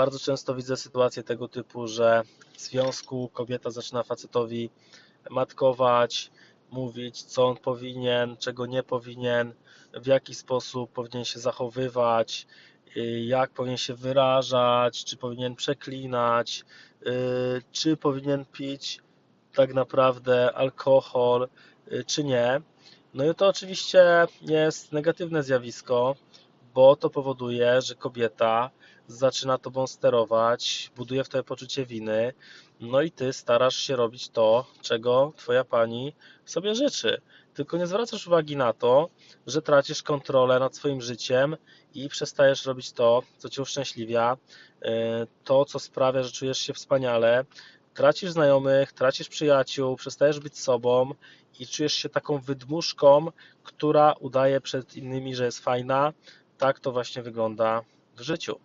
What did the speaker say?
Bardzo często widzę sytuacje tego typu, że w związku kobieta zaczyna facetowi matkować, mówić, co on powinien, czego nie powinien, w jaki sposób powinien się zachowywać, y, jak powinien się wyrażać, czy powinien przeklinać, y, czy powinien pić tak naprawdę alkohol, y, czy nie. No i to oczywiście jest negatywne zjawisko, bo to powoduje, że kobieta zaczyna tobą sterować, buduje w tobie poczucie winy, no i ty starasz się robić to, czego twoja pani sobie życzy. Tylko nie zwracasz uwagi na to, że tracisz kontrolę nad swoim życiem i przestajesz robić to, co cię uszczęśliwia, y, to, co sprawia, że czujesz się wspaniale. Tracisz znajomych, tracisz przyjaciół, przestajesz być sobą i czujesz się taką wydmuszką, która udaje przed innymi, że jest fajna. Tak to właśnie wygląda w życiu.